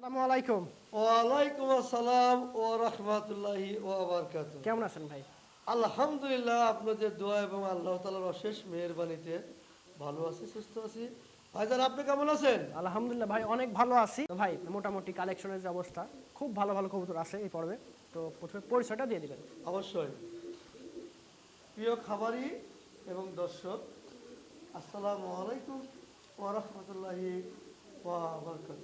আসসালামু আলাইকুম। ওয়ালাইকুম আসসালাম ও রহমতুল্লাহি ও বারকাত কেমন আছেন ভাই? আলহামদুলিল্লাহ আপনাদের দোয়া এবং আল্লাহ তালার অশেষ মেহরবানিতে ভালো আছি সুস্থ আছি। ভাইজান আপনি কেমন আছেন? আলহামদুলিল্লাহ ভাই অনেক ভালো আছি। ভাই মোটামুটি কালেকশনের যে অবস্থা খুব ভালো ভালো কবুতর আছে এই পর্বে। তো প্রথমে পরিচয়টা দিয়ে দিবেন। অবশ্যই। প্রিয় খামারি এবং দর্শক আসসালামু আলাইকুম ও রহমতুল্লাহি ওয়া বারকাত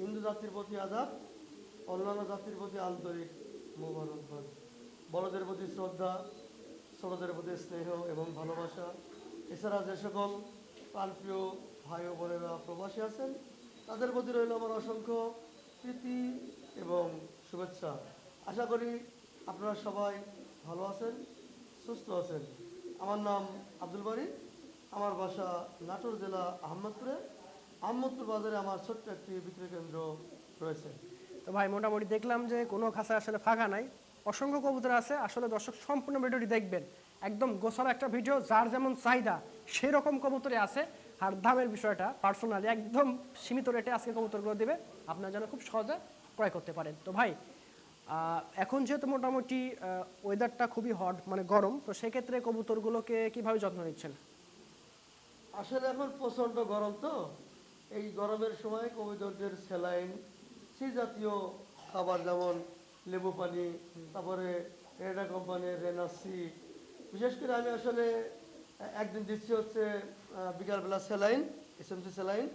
হিন্দু জাতির প্রতি আদাব অন্যান্য জাতির প্রতি আন্তরিক মোবারকবাদ বড়দের প্রতি শ্রদ্ধা, ছোটদের প্রতি স্নেহ এবং ভালোবাসা। এছাড়া যে সকল প্রাণপ্রিয় ভাই ও বোনেরা প্রবাসী আছেন, তাদের প্রতি রইল আমার অসংখ্য প্রীতি এবং শুভেচ্ছা। আশা করি আপনারা সবাই ভালো আছেন, সুস্থ আছেন। আমার নাম আব্দুল বাড়ি আমার বাসা নাটোর জেলা আহমদপুরে। আহমদপুর বাজারে আমার ছোট্ট একটি বিক্রয় কেন্দ্র রয়েছে। তো ভাই মোটামুটি দেখলাম যে কোনো খাঁচা আসলে ফাঁকা নাই। অসংখ্য কবুতর আছে আসলে দর্শক সম্পূর্ণ ভিডিওটি দেখবেন। একদম গোছালো একটা ভিডিও যার যেমন চাহিদা সেই রকম কবুতরে আছে। আর দামের বিষয়টা পার্সোনালি একদম সীমিত রেটে আজকে কবুতরগুলো দেবে। আপনারা যেন খুব সহজে ক্রয় করতে পারেন। তো ভাই এখন যেহেতু মোটামুটি ওয়েদারটা খুবই হট মানে গরম তো সেক্ষেত্রে কবুতরগুলোকে কীভাবে যত্ন নিচ্ছেন? আসলে এখন প্রচণ্ড গরম তো। এই গরমের সময় কবিতরদের স্যালাইন সেই জাতীয় খাবার যেমন লেবু পানি তারপরে রেনা কোম্পানির রেনাসি বিশেষ করে আমি আসলে একদিন দিচ্ছি হচ্ছে বিকালবেলা স্যালাইন এসএমসি স্যালাইন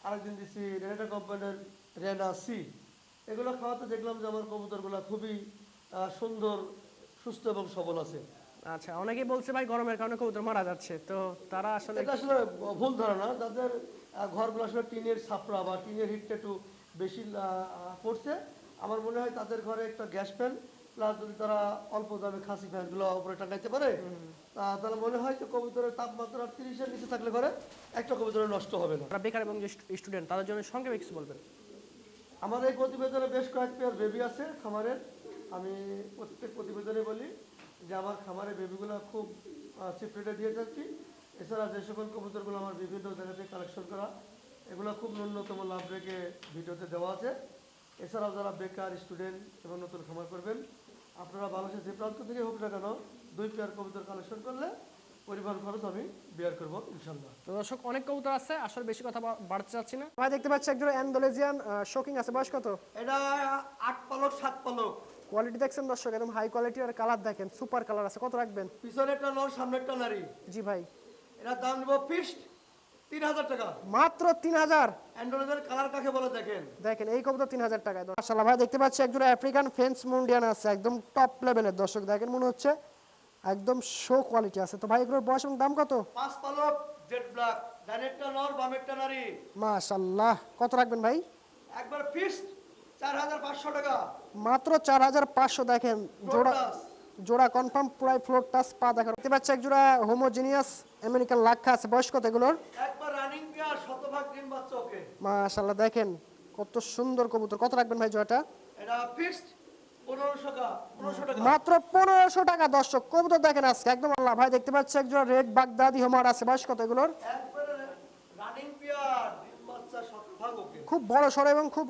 আরেকদিন দিচ্ছি রেনা কোম্পানির রেনাসি এগুলো খাওয়াতে দেখলাম যে আমার কবুতরগুলো খুবই সুন্দর সুস্থ এবং সবল আছে। আচ্ছা অনেকেই বলছে ভাই গরমের কারণে কবুতর মারা যাচ্ছে তো তারা আসলে এটা আসলে ভুল ধারণা যাদের ঘরগুলো আসলে টিনের ছাপড়া বা টিনের হিটটা একটু বেশি পড়ছে। আমার মনে হয় তাদের ঘরে একটা গ্যাস ফ্যান প্লাস যদি তারা অল্প দামে খাসি ফ্যানগুলো উপরে টাঙাইতে পারে তাহলে মনে হয় যে কবুতরের তাপমাত্রা তিরিশের নিচে থাকলে ঘরে একটা কবুতরের নষ্ট হবে না। বেকার এবং যে স্টুডেন্ট তাদের জন্য সঙ্গে কিছু বলবেন? আমার এই প্রতিবেদনে বেশ কয়েক পেয়ার বেবি আছে খামারের। আমি প্রত্যেক প্রতিবেদনে বলি যে আমার খামারের বেবিগুলো খুব চিপ রেটে দিয়ে যাচ্ছি। এছাড়া যে সকল কবুতরগুলো আমার বিভিন্ন জায়গা থেকে কালেকশন করা এগুলো খুব ন্যূনতম লাভ রেখে ভিডিওতে দেওয়া আছে। এছাড়াও যারা বেকার স্টুডেন্ট এবং নতুন খামার করবেন আপনারা বাংলাদেশের যে প্রান্ত থেকে হোক না কেন দুই পেয়ার কবুতর কালেকশন করলে পরিবহন খরচ আমি বিয়ার করব ইনশাল্লাহ তো দর্শক অনেক কবুতর আছে আসলে বেশি কথা বাড়তে চাচ্ছি না। ভাই দেখতে পাচ্ছি একজন অ্যান্ডোলেজিয়ান শোকিং আছে। বয়স কত? এটা আট পালক সাত পালক। কোয়ালিটি দেখছেন দর্শক একদম হাই কোয়ালিটি আর কালার দেখেন। সুপার কালার আছে। কত রাখবেন? পিছনেরটা নর সামনেরটা নারী। জি ভাই। এটার দাম নেব ফিক্সড তিন হাজার টাকা। মাত্র তিন হাজার অ্যান্ড্রয়েডের কালার কাকে বলে দেখেন? দেখেন এই কবুতর তিন হাজার টাকায়। মাসাল্লাহ ভাই দেখতে পাচ্ছি একজন আফ্রিকান ফেন্স মুন্ডিয়ান আছে একদম টপ লেভেলের দর্শক দেখেন মনে হচ্ছে একদম শো কোয়ালিটি আছে। তো ভাই এগুলোর বয়স এবং দাম কত? পাঁচ পালক জেড ব্ল্যাক ডানেরটা নর বামেরটা নারী। মাশাল্লাহ কত রাখবেন ভাই? একবার ফিক্সড চার হাজার পাঁচশো টাকা। মাত্র চার হাজার পাঁচশো দেখেন জোড়া জোড়া কনফার্ম পুরাই ফ্লোর টাচ পা দেখা দেখতে পাচ্ছি এক জোড়া হোমোজিনিয়াস আমেরিকান লাক্ষা আছে বয়স কত এগুলোর? মাশাল্লাহ দেখেন কত সুন্দর কবুতর। কত রাখবেন ভাই টাকা মাত্র পনেরোশো টাকা দর্শক। কবুতর দেখেন আজকে একদম আল্লাহ ভাই দেখতে পাচ্ছি এক জোড়া রেড বাগদাদি হোমার আছে। বয়স কত এগুলোর? খুব বড় সড়ো এবং খুব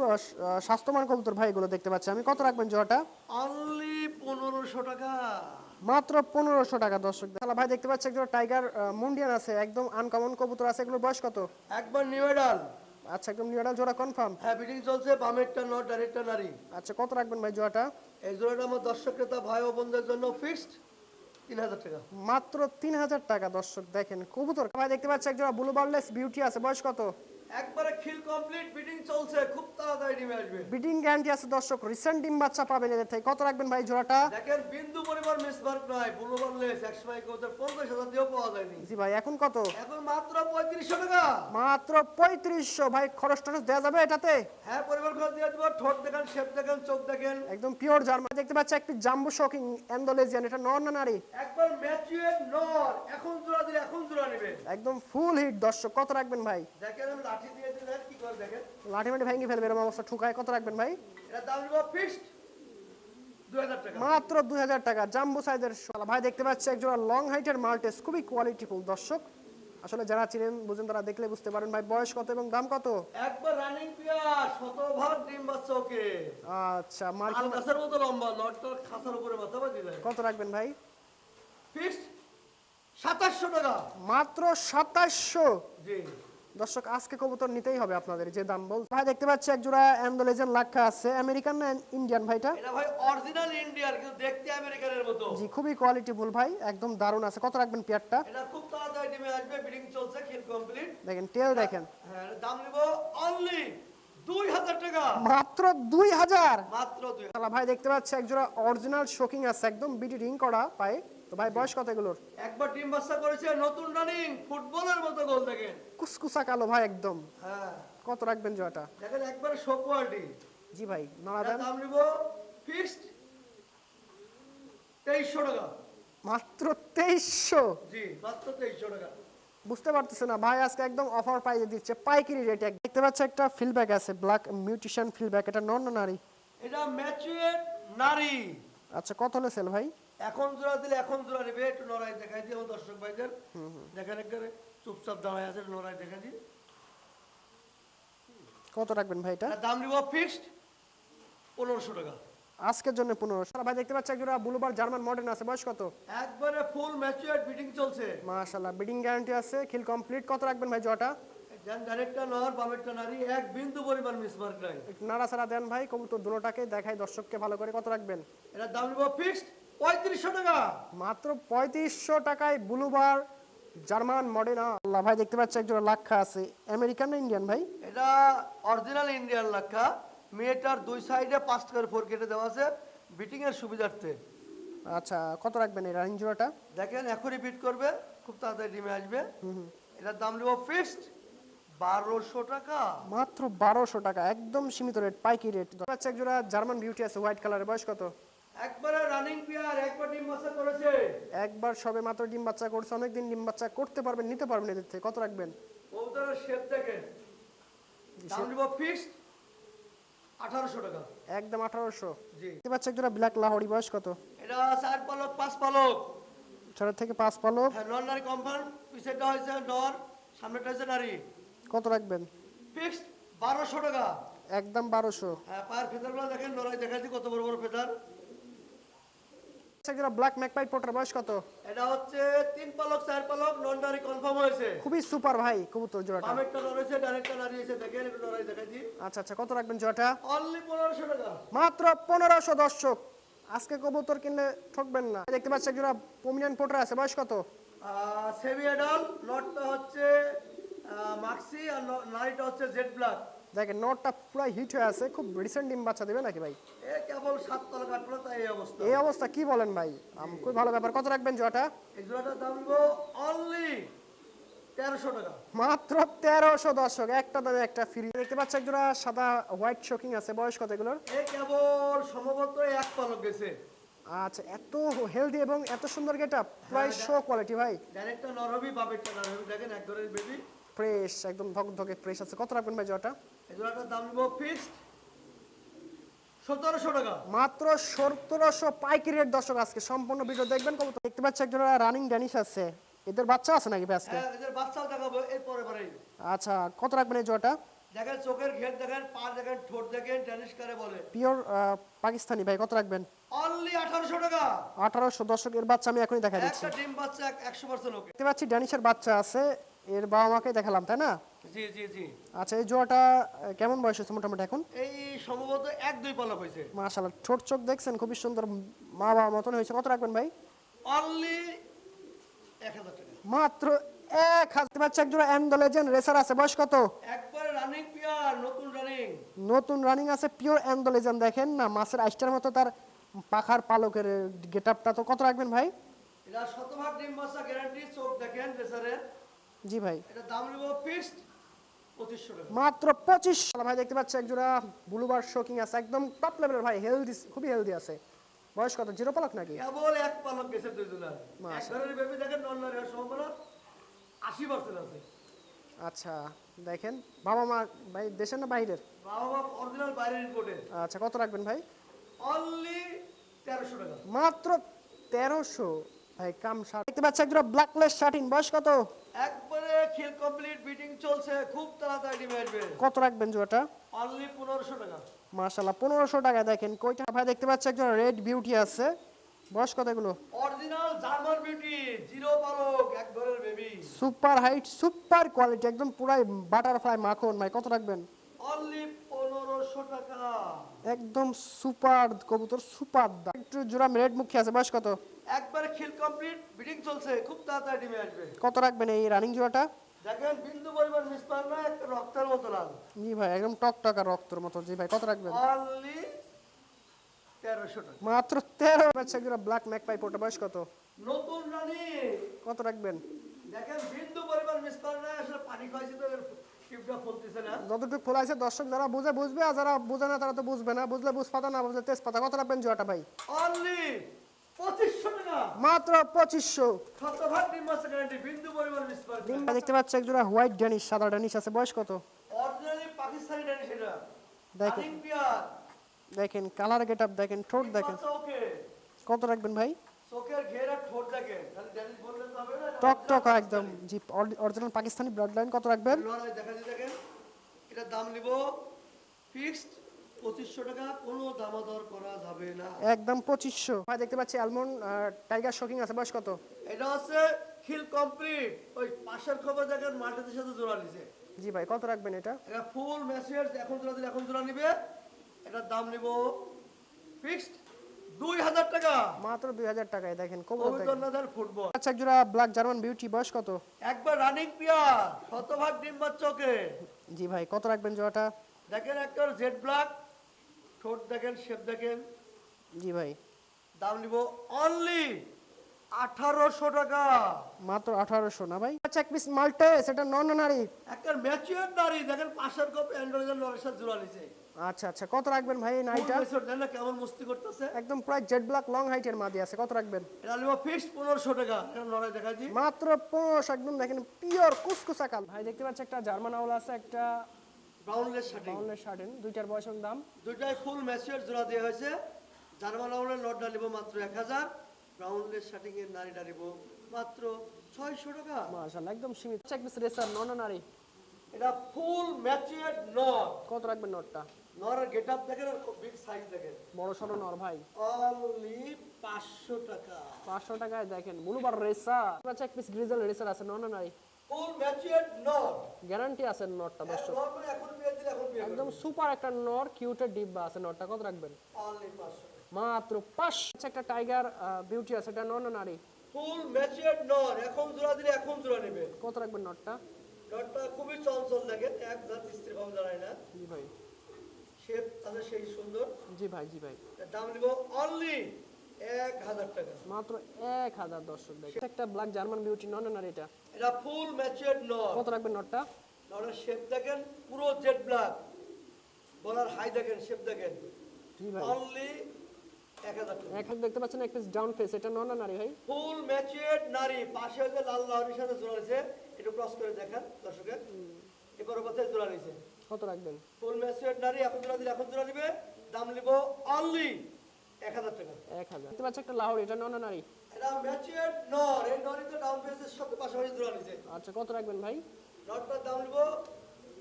স্বাস্থ্যবান কবুতর ভাই এগুলো দেখতে পাচ্ছি। আমি কত রাখবেন অনলি পনেরোশো টাকা। মাত্র পনেরোশো টাকা দর্শক। তাহলে ভাই দেখতে পাচ্ছি একজন টাইগার মুন্ডিয়ান আছে একদম আনকমন কবুতর আছে। এগুলোর বয়স কত? একবার নিউডাল আচ্ছা একদম নিউডাল জোড়া কনফার্ম হ্যাঁ বিডিং চলছে বামেরটা নর ডানেরটা নারী। আচ্ছা কত রাখবেন ভাই জোড়াটা? এই জোড়াটা আমার দর্শক ক্রেতা ভাই ও বোনদের জন্য ফিক্সড তিন হাজার টাকা। মাত্র তিন হাজার টাকা দর্শক দেখেন কবুতর। ভাই দেখতে পাচ্ছি একজন ব্লু বার্লেস বিউটি আছে বয়স কত? একবারে খিল কমপ্লিট বিডিং চলছে খুব তাড়াতাড়ি ডিমে আসবে। বিডিং গ্যারান্টি আছে দর্শক রিসেন্ট ডিম বাচ্চা পাবেন এদের থেকে। কত রাখবেন ভাই জোড়াটা? দেখেন বিন্দু পরিমাণ মিসমার্ক নয় বুলু বার্লেস একসময় ওদের পঞ্চাশ হাজার দিয়েও পাওয়া যায়নি। জি ভাই এখন কত? এখন মাত্র পঁয়ত্রিশশো টাকা। মাত্র পঁয়ত্রিশশো। ভাই খরচ টরচ দেওয়া যাবে এটাতে? হ্যাঁ পরিবার খরচ দিয়ে দেবো ঠোঁট দেখেন শেপ দেখেন চোখ দেখেন। একদম পিওর জার্মান দেখতে পাচ্ছি একটি জাম্বু শকিং অ্যান্ডোলেজিয়ান এটা নর না নারী? একবার ম্যাচুয়েট নর। এখন জোড়া দিলে এখন জোড়া নেবে। একদম ফুল হিট দর্শক। কত রাখবেন ভাই? দেখেন লাঠি মাটি ভেঙে ফেলবে এরকম অবস্থা ঠুকায় কত রাখবেন ভাই? ফিক্সড মাত্র দুই হাজার টাকা। জাম্বু সাইজের শালা। ভাই দেখতে পাচ্ছি একজোড়া লং হাইটের মাল্টেস খুবই কোয়ালিটিফুল দর্শক। আসলে যারা চিনেন বুঝেন তারা দেখলে বুঝতে পারেন ভাই বয়স কত এবং দাম কত? একবার রানিং পিয়ার শতভাগ ডিম বাচ্চা ওকে আচ্ছা মার্কেট আল গাছের মতো লম্বা নটটা খাসার উপরে মাথা বাজি কত রাখবেন ভাই? ফিক্স সাতাশশো টাকা। মাত্র সাতাশশো। জি। দর্শক আজকে কবুতর নিতেই হবে আপনাদের যে দাম বল ভাই দেখতে পাচ্ছি এক জোড়া অ্যান্ডোলেজেন লাক্ষা আছে আমেরিকান না ইন্ডিয়ান ভাইটা? এটা ভাই অরিজিনাল ইন্ডিয়ার কিন্তু দেখতে আমেরিকানের মতো। জি খুবই কোয়ালিটি ফুল ভাই একদম দারুণ আছে। কত রাখবেন পেয়ারটা? এটা খুব তাড়াতাড়ি ডিমে আসবে বিডিং চলছে খেল কমপ্লিট দেখেন টেল দেখেন। হ্যাঁ দাম নিব অনলি মাত্র দুই হাজার? মাত্র দুই ভাই দেখতে পাচ্ছি এক জোড়া অরিজিনাল শোকিং আছে একদম বিডি রিং করা পায়ে। তো ভাই বয়স কত এগুলোর? একবার ডিম বাচ্চা করেছে নতুন রানিং ফুটবলের মতো গোল দেখেন। কুসকুসা কালো ভাই একদম। হ্যাঁ। কত রাখবেন জোড়াটা দেখেন একবারে শো কোয়ালিটি জি ভাই নাড়া দেন। দাম নিব ফিক্সড তেইশশো টাকা। মাত্র তেইশশো? জি মাত্র তেইশশো টাকা। বুঝতে পারতেছে না ভাই আজকে একদম অফার প্রাইজে দিচ্ছে পাইকারি রেটে দেখতে পাচ্ছি একটা ফিলব্যাক আছে ব্ল্যাক মিউটিশন ফিলব্যাক এটা নন নারী? এটা ম্যাচুয়েট নারী। আচ্ছা কত হলে সেল ভাই? এখন জোড়া দিলে এখন জোড়া নেবে একটু নড়াই দেখাই দিই আমার দর্শক ভাইদের। দেখেন একবারে চুপচাপ দাঁড়ায় আছে নড়াই দেখাই দিই। কত রাখবেন ভাই এটা? দাম নিব ফিক্সড পনেরোশো টাকা। আজকের জন্য পনেরোশো। ভাই দেখতে পাচ্ছি একজোড়া বুলুবার জার্মান মডার্ন আছে বয়স কত? একবারে ফুল ম্যাচুয়েট বিডিং চলছে। মাশাল্লাহ বিডিং গ্যারান্টি আছে খিল কমপ্লিট কত রাখবেন ভাই জটা দেন ডাইরেক্টটা নর বামেরটা নারী এক বিন্দু পরিমাণ মিসমার্ক নাই। একটু নাড়াচাড়া দেন ভাই কবুতর দুটোটাকে দেখাই দর্শককে ভালো করে। কত রাখবেন? এটা দাম নিব ফিক্সড পঁয়ত্রিশশো টাকা। মাত্র পঁয়ত্রিশশো টাকায় ব্লুবার জার্মান মডেল আল্লাহ ভাই দেখতে পাচ্ছি একজোড়া লাক্ষা আছে। আমেরিকান না ইন্ডিয়ান ভাই? এটা অরিজিনাল ইন্ডিয়ান লাক্ষা। মেয়েটার দুই সাইডে পাঁচ করে ফোর কেটে দেওয়া আছে বিটিং এর সুবিধার্থে। আচ্ছা কত রাখবেন এই রানিং জোড়াটা? দেখেন এখনই বিট করবে খুব তাড়াতাড়ি ডিমে আসবে। এটার দাম নেব ফিক্সড বারোশো টাকা। মাত্র বারোশো টাকা একদম সীমিত রেট পাইকি রেট পাচ্ছি একজোড়া জার্মান বিউটি আছে হোয়াইট কালারের বয়স কত? একবারে রানিং পিয়ার একবার ডিম বাচ্চা করেছে। একবার সবে মাত্র ডিম বাচ্চা করছে অনেকদিন ডিম বাচ্চা করতে পারবেন নিতে পারবেন এদের থেকে কত রাখবেন? কবুতরের শেপ দেখেন। দাম নেব ফিক্সড আঠারোশো টাকা। একদম আঠারোশো। জি। দেখতে পাচ্ছি একজোড়া ব্ল্যাক লাহোরি বয়স কত? এটা চার পালক পাঁচ পালক। ছড়া থেকে পাঁচ পালক। হ্যাঁ নর নারী কনফার্ম পিছেরটা হয়েছে নর সামনেটা হয়েছে নারী। কত রাখবেন? ফিক্সড টাকা। একদম হ্যাঁ পায়ের ফেদারগুলো দেখেন নড়াই দেখাচ্ছি কত বড় বড় ফেদার একজোড়া ব্ল্যাক ম্যাকপাই পোটার বয়স কত? এটা হচ্ছে তিন পালক চার পালক নন কনফার্ম হয়েছে। খুবই সুপার ভাই কবুতর জোড়াটা। বামেরটা নড়েছে ডাইরেক্টটা নারী দেখেন একটু নড়াই দেখাচ্ছি আচ্ছা আচ্ছা কত রাখবেন জোড়াটা? অনলি পনেরোশো টাকা। মাত্র পনেরোশো দর্শক। আজকে কবুতর কিনলে ঠকবেন না। দেখতে একজোড়া পোটার আছে বয়স কত? সেমি এডাল নটটা হচ্ছে মাক্সি আর নারীটা হচ্ছে জেড ব্ল্যাক দেখেন নটটা পুরো হিট হয়ে আছে। খুব রিসেন্ট ডিম বাচ্চা দেবে নাকি ভাই? কেবল সাত তলা কাটলো তাই এই অবস্থা। এই অবস্থা কি বলেন ভাই? আম, খুবই ভালো ব্যাপার। কত রাখবেন এই জোড়াটার দাম নেব অনলি তেরোশো টাকা। মাত্র তেরোশো দর্শক। একটা দামে একটা ফ্রি দেখতে পাচ্ছি একজোড়া সাদা হোয়াইট শোকিং আছে। বয়স কত এগুলোর? কেবল সম্ভবত এক পালক গেছে। আচ্ছা এত হেলদি এবং এত সুন্দর গেট আপ প্রায় শো কোয়ালিটি ভাই। ডাইরেক্টটা নরবি বাবেরটা নরবি দেখেন এক ধরনের বেবি ফ্রেশ একদম ধক ধকে ফ্রেশ আছে। কত রাখবেন ভাই জোড়াটা? এই জোড়াটার দাম নেব ফিক্সড সতেরোশো টাকা। মাত্র সতেরোশো পাইকারি রেট দর্শক আজকে সম্পূর্ণ ভিডিও দেখবেন। কত দেখতে পাচ্ছি একজোড়া রানিং ড্যানিশ আছে। এদের বাচ্চা আছে নাকি আজকে? হ্যাঁ এদের বাচ্চাও দেখাবো এর পরে আচ্ছা কত রাখবেন এই জোড়াটা? দেখেন চোখের ঘের দেখেন পা দেখেন ঠোঁট দেখেন ড্যানিশ কারে বলে। পিওর পাকিস্তানি ভাই কত রাখবেন? অনলি আঠারোশো টাকা। আঠারোশো দর্শক এর বাচ্চা আমি এখনই দেখা দিচ্ছি। একটা ডিম বাচ্চা একশো পার্সেন্ট ওকে। দেখতে পাচ্ছি ড্যানিশের বাচ্চা আছে। এর বাবা মাকে দেখালাম তাই না? জি জি জি। আচ্ছা এই জোড়াটা কেমন বয়স হচ্ছে মোটামুটি এখন? এই সম্ভবত এক দুই পালক হয়েছে। মাশাল্লাহ ছোট চোখ দেখছেন খুবই সুন্দর মা বাবা মতন হয়েছে। কত রাখবেন ভাই? অনলি এক হাজার টাকা। মাত্র এক হাজার। বাচ্চা একজোড়া অ্যান্ডোলেজেন রেসার আছে। বয়স কত? একবারে রানিং পিয়ার নতুন রানিং নতুন রানিং আছে পিওর অ্যান্ডোলেজেন দেখেন না মাছের আইসটার মতো তার পাখার পালকের গেট আপটা তো কত রাখবেন ভাই? এটা শতভাগ ডিম বাচ্চা গ্যারান্টি চোখ দেখেন রেসারের। জি ভাই। এটা দাম নেব টাকা। মাত্র পঁচিশ ভাই দেখতে পাচ্ছি একজোড়া ব্লুবার শোকিং আছে একদম টপ লেভেলের ভাই হেলদি খুবই হেলদি আছে। বয়স কত? জিরো পালক নাকি? কেবল এক পালক গেছে দুই জোড়া এক। ধরনের বেবি দেখেন সম্ভাবনা আশি পার্সেন্ট আছে। আচ্ছা দেখেন বাবা মা ভাই দেশের না বাইরের? বাবা মা অরিজিনাল বাইরের রিপোর্টে আচ্ছা কত রাখবেন ভাই? অনলি তেরোশো টাকা। মাত্র তেরোশো। ভাই কাম শার্ট দেখতে পাচ্ছি একজোড়া ব্ল্যাকলেস শার্টিন বয়স কত? একবারে খিল কমপ্লিট বিটিং চলছে খুব তাড়াতাড়ি কত রাখবেন জোড়াটা? অনলি পনেরোশো টাকা। মাশাল্লাহ পনেরোশো টাকা দেখেন কয়টা ভাই দেখতে পাচ্ছি একজন রেড বিউটি আছে। বয়স কত এগুলো? অরিজিনাল জার্মান বিউটি জিরো পালক এক ঘরের baby super height super quality একদম পুরাই বাটারফ্লাই মাখন। ভাই কত রাখবেন? অনলি পনেরোশো টাকা। একদম সুপার কবুতর সুপার দাম একটু জোড়া রেড মুখী আছে বয়স কত? একবার খিল কমপ্লিট বিটিং চলছে খুব তাড়াতাড়ি ডিমে আসবে। কত রাখবেন এই রানিং জোড়াটা? দেখেন বিন্দু পরিমাণ মিস পার না একটা রক্তের মতো লাল। জি ভাই একদম টক টকা রক্তর মতো। জি ভাই কত রাখবেন? অনলি তেরোশো টাকা। মাত্র তেরো বাচ্চা জোড়া ব্ল্যাক ম্যাক পাইপ ওটা বয়স কত? নতুন রানী কত রাখবেন? দেখেন বিন্দু পরিমাণ মিস পার না আসলে পানি খাইছে তো যতটুকু খোলা আছে দর্শক যারা বুঝে বুঝবে আর যারা বুঝে না তারা তো বুঝবে না। বুঝলে বুঝ পাতা না বুঝলে তেজপাতা। কত রাখবেন জোড়াটা ভাই? অনলি মাত্র পঁচিশশো। দেখতে পাচ্ছি এক জোড়া হোয়াইট ড্যানিশ সাদা ড্যানিশ আছে। বয়স কত? দেখেন। দেখেন কালার গেট আপ দেখেন ঠোঁট দেখেন। কত রাখবেন ভাই? চোখের ঘের ঠোঁট দেখেন। টক টক একদম। জি অরিজিনাল পাকিস্তানি ব্লাড লাইন কত রাখবেন? এটার দাম নিব ফিক্সড পঁচিশশো টাকা কোনো দামাদর করা যাবে না। একদম পঁচিশশো। ভাই দেখতে পাচ্ছি অ্যালমন্ড টাইগার শোকিং আছে। বয়স কত? এটা হচ্ছে খিল কমপ্লিট ওই পাশের খবর দেখেন মার্কেটের সাথে জোড়া নিছে। জি ভাই কত রাখবেন এটা? এটা ফুল মেসেজ এখন জোড়া দিলে এখন জোড়া নিবে। এটার দাম নিব ফিক্সড দুই হাজার টাকা। মাত্র দুই হাজার টাকায় দেখেন কবুতর ফুটবল। আচ্ছা জোড়া ব্ল্যাক জার্মান বিউটি বয়স কত? একবার রানিং পিয়ার শতভাগ ডিম জি ভাই কত রাখবেন জোড়াটা? দেখেন একটা জেড ব্ল্যাক ঠোঁট দেখেন শেপ দেখেন। জি ভাই। দাম নিব অনলি আঠারোশো টাকা। মাত্র আঠারোশো না ভাই? আচ্ছা এক পিস মাল্টেস এটা নন নারী একটা ম্যাচিওর নারী দেখেন পাশের কপ লড়ের সাথে জোড়া নিছে। আচ্ছা আচ্ছা। কত রাখবেন ভাই এই নাইটা? কেমন মস্তি করতেছে? একদম প্রায় জেড ব্ল্যাক লং হাইটের মাদি আছে। কত রাখবেন? এটা নিব ফিক্সড পনেরোশো টাকা। এখানে লড়াই দেখাচ্ছি। মাত্র পনেরোশো একদম দেখেন পিওর কুসকুসা কাল ভাই দেখতে পাচ্ছি একটা জার্মান আউল আছে একটা ব্রাউনলেস শার্টিং বাউলের শার্টেন দুইটার বয়স এবং দাম। দুইটাই ফুল ম্যাচিওর জোড়া দেওয়া হয়েছে। জার্মান আউলের লটটা নিব মাত্র এক হাজার। ব্রাউনলেস শার্টিং এর নারীটা নিব মাত্র ছয়শো টাকা। মাশাআল্লাহ একদম সীমিত। আচ্ছা, এক পিস রেসার নন নারী। এটা ফুল ম্যাচিওর নর কত রাখবেন নটটা নরের গেট আপ দেখেন আর বিগ সাইজ দেখেন। বড় সড়ো নর ভাই। অনলি পাঁচশো টাকা। পাঁচশো টাকায় দেখেন ব্লুবার রেসার আচ্ছা এক পিস গ্রিজেল রেসার আছে নন নারী ফুল ম্যাচিওর নর গ্যারান্টি আছে নটটা দর্শক। নর মানে এখন পেয়ে দিলে এখন পেয়ে একদম সুপার একটা নর কিউটের ডিব্বা আছে নটটা কত রাখবেন? অনলি পাঁচশো মাত্র পাঁচশো। আচ্ছা, একটা টাইগার বিউটি আছে এটা নন নারী ফুল ম্যাচিওর নর এখন জোড়া দিলে এখন জোড়া নেবে কত রাখবেন নটটা নরটা খুবই চঞ্চল দেখেন এক জাত স্ত্রী ভাব জানায় না। জি ভাই। শেপ আছে সেই সুন্দর। জি ভাই জি ভাই। দাম অনলি এক হাজার টাকা। মাত্র এক হাজার দর্শক একটা ব্ল্যাক জার্মান বিউটি নন নারী এটা। এটা ফুল নর কত রাখবেন নটটা নরের শেপ দেখেন পুরো জেড ব্ল্যাক বলার হাই দেখেন শেপ দেখেন। জি ভাই। অনলি টাকা। দেখতে পাচ্ছেন এক পিস ডাউন ফেস এটা নন নারী ভাই। ফুল ম্যাচিওর নারী। পাশে হচ্ছে লাল লাহরির সাথে জোড়া রয়েছে। একটু ক্রস করে দেখান দর্শকের। এবার কথায় জোড়া রয়েছে। কত রাখবেন? ফুল ম্যাচিওর নারী এখন জোড়া দিলে এখন জোড়া দিবে। দাম নিব অনলি এক হাজার টাকা। এক হাজার। দেখতে পাচ্ছেন একটা লাহোর এটা নন নারী? এটা ম্যাচিওর নর এই নরই তো ডাউন পেজের সাথে পাশাপাশি জোড়া নিছে আচ্ছা কত রাখবেন ভাই? নটটার দাম নিব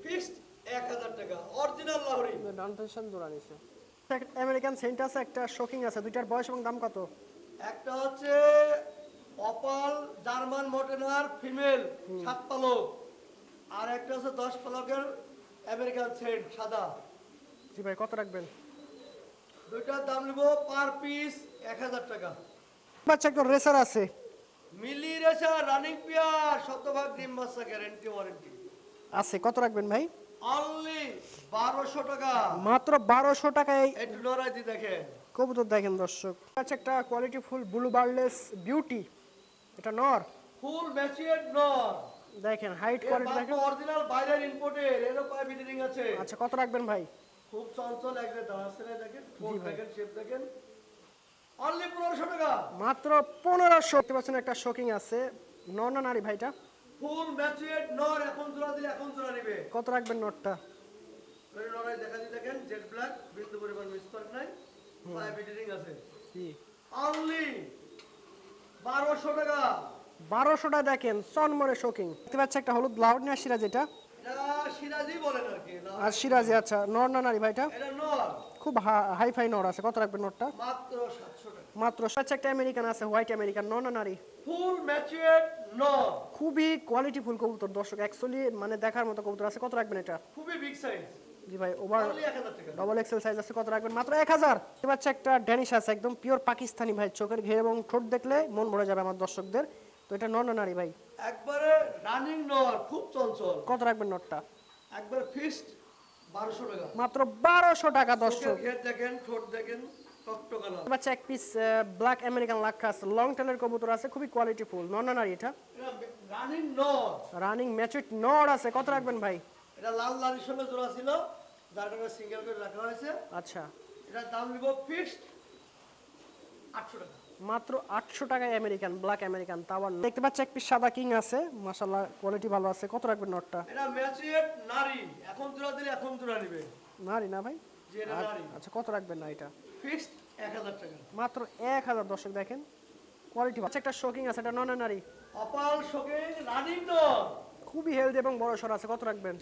ফিক্সড এক হাজার টাকা অরিজিনাল লাহরি। ডাউন সাথে জোড়া নিছে। আমেরিকান সেন্ট আছে একটা শোকিং আছে দুইটার বয়স এবং দাম কত? একটা হচ্ছে অপাল জার্মান মটেনার ফিমেল সাত পালক। আর একটা হচ্ছে দশ পালকের আমেরিকান সেন্ট সাদা। জি ভাই কত রাখবেন? দুইটার দাম নিব পার পিস এক হাজার টাকা। বাচ্চা একটা রেসার আছে। মিলি রেসা রানিং পিয়ার শতভাগ ডিম বাচ্চা গ্যারেন্টি ওয়ারেন্টি আছে কত রাখবেন ভাই? অনলি বারোশো টাকা। মাত্র বারোশো টাকায় একটু দিয়ে দেখেন। কবুতর দেখেন দর্শক। আচ্ছা একটা quality full blue barless beauty এটা নর। ফুল ম্যাচিয়েড নর। দেখেন হাইট কোয়ালিটি দেখেন। অরিজিনাল বাইরের ইম্পোর্টের এরও পায়ে বিডিং আছে। আচ্ছা কত রাখবেন ভাই? খুব চঞ্চল একটা দাঁড়াচ্ছে দেখেন ঠোঁট দেখেন শেপ দেখেন। অনলি পনেরোশো টাকা। মাত্র পনেরোশো দেখতে পাচ্ছেন একটা শোকিং আছে। নর না নারী ভাইটা ফুল ম্যাচিয়েড নর এখন জোড়া দিলে এখন জোড়া নিবে। কত রাখবেন নটটা মানে লড়াই দেখা দিয়ে দেখেন জেড ব্ল্যাক বিন্দু পরিমাণ মিসপার্ক নাই। পায়ে বিডিং আছে। জি। অনলি বারোশো টাকা। বারোশোটা দেখেন সনমরে শোকিং দেখতে পাচ্ছি একটা হলুদ লাউড না সিরাজ এটা? আর সিরাজি আচ্ছা নর না নারী ভাইটা এটা? খুব হাই ফাই নর আছে কত রাখবেন নরটা? মাত্র সাতশো আচ্ছা একটা আমেরিকান আছে হোয়াইট আমেরিকান নর না নারী? ফুল নর। খুবই কোয়ালিটি ফুল কবুতর দর্শক অ্যাকচুয়ালি মানে দেখার মতো কবুতর আছে কত রাখবেন এটা? খুবই বিগ সাইজ জি ভাই ওভার ডবল এক্সেল সাইজ আছে কত রাখবেন? মাত্র এক হাজার। পাচ্ছি একটা ড্যানিশ আছে একদম পিওর পাকিস্তানি ভাই চোখের ঘের এবং ঠোঁট দেখলে মন ভরে যাবে আমার দর্শকদের। তো এটা নর না নারী ভাই। একবারে রানিং নর খুব চঞ্চল। কত রাখবেন নটটা একবার ফিক্সড বারোশো টাকা। মাত্র বারোশো টাকা দর্শক। চোখের ঘের দেখেন ঠোঁট দেখেন বাচ্চা এক পিস ব্ল্যাক আমেরিকান লং টেলের কবুতর আছে খুবই কোয়ালিটি ফুল নর না নারী এটা রানিং নর রানিং ম্যাচুইট নর আছে কত রাখবেন ভাই? এটা লাল লালির সঙ্গে জোড়া ছিল যার কারণে সিঙ্গেল করে রাখা হয়েছে। আচ্ছা। এটার দাম নিব ফিক্সড আটশো টাকা। মাত্র আটশো টাকায় আমেরিকান ব্ল্যাক আমেরিকান তাওয়ার দেখতে পাচ্ছি সাদা কিং আছে মাশাল্লাহ কোয়ালিটি ভালো আছে। কত রাখবেন নটটা? এটা ম্যাচুয়েট নারী এখন জোড়া দিলে এখন জোড়া নিবে। নারী না ভাই? এটা আচ্ছা কত রাখবেন না এটা? ফিক্সড এক হাজার টাকা। মাত্র এক হাজার দর্শক দেখেন কোয়ালিটি আচ্ছা একটা শোকিং আছে এটা নন নারী। অপাল শোকে রানিং নর খুবই হেলদি এবং বড় সর আছে। কত রাখবেন?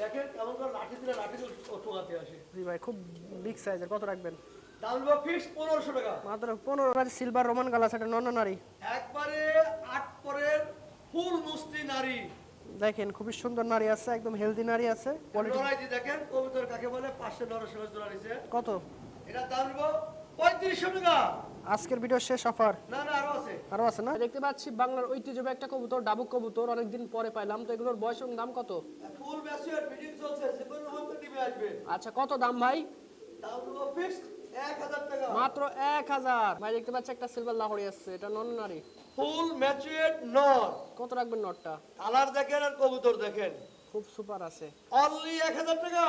খুব বিগ সাইজের কত রাখবেন? পনেরো সিলভার রোমান নন নারী একবারে নারী। দেখেন খুবই সুন্দর নারী আছে একদম হেলদি নারী আছে। কত? এটা 3500 টাকা। আজকের ভিডিও শেষ অফার। আরও আছে। না? দেখতে পাচ্ছি বাংলার ঐতিহ্যবাহী একটা কবুতর ডাবুক কবুতর অনেকদিন পরে পাইলাম। তো এগুলোর বয়স এবং দাম কত? আচ্ছা কত দাম ভাই? দাম হলো ফিক্সড 1000 ভাই দেখতে পাচ্ছি একটা সিলভার লাহোরি আছে এটা নন নারী? ফুল ম্যাচুয়েট নট কত রাখবেন নটটা কালার দেখেন আর কবুতর দেখেন। খুব সুপার আছে। অনলি 1000 টাকা।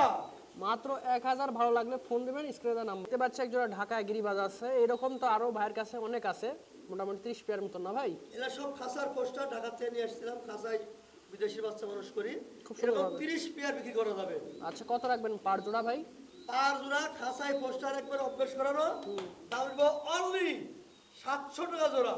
মাত্র এক হাজার ভালো লাগলে ফোন দেবেন স্ক্রিনে নাম দেখতে পাচ্ছি একজোড়া ঢাকায় গিরিবাজ আছে। এরকম তো আরও ভাইয়ের কাছে অনেক আছে মোটামুটি ত্রিশ পেয়ার মতন না ভাই? এরা সব খাসার পোস্টার ঢাকা থেকে নিয়ে আসছিলাম খাসায় বিদেশি বাচ্চা মানুষ করি। খুব সুন্দর এরকম তিরিশ পেয়ার বিক্রি করা যাবে। আচ্ছা কত রাখবেন পার জোড়া ভাই? তার জোড়া খাসায় পোস্টার একবার অভ্যাস করানো। নিব অনলি সাতশো টাকা জোড়া।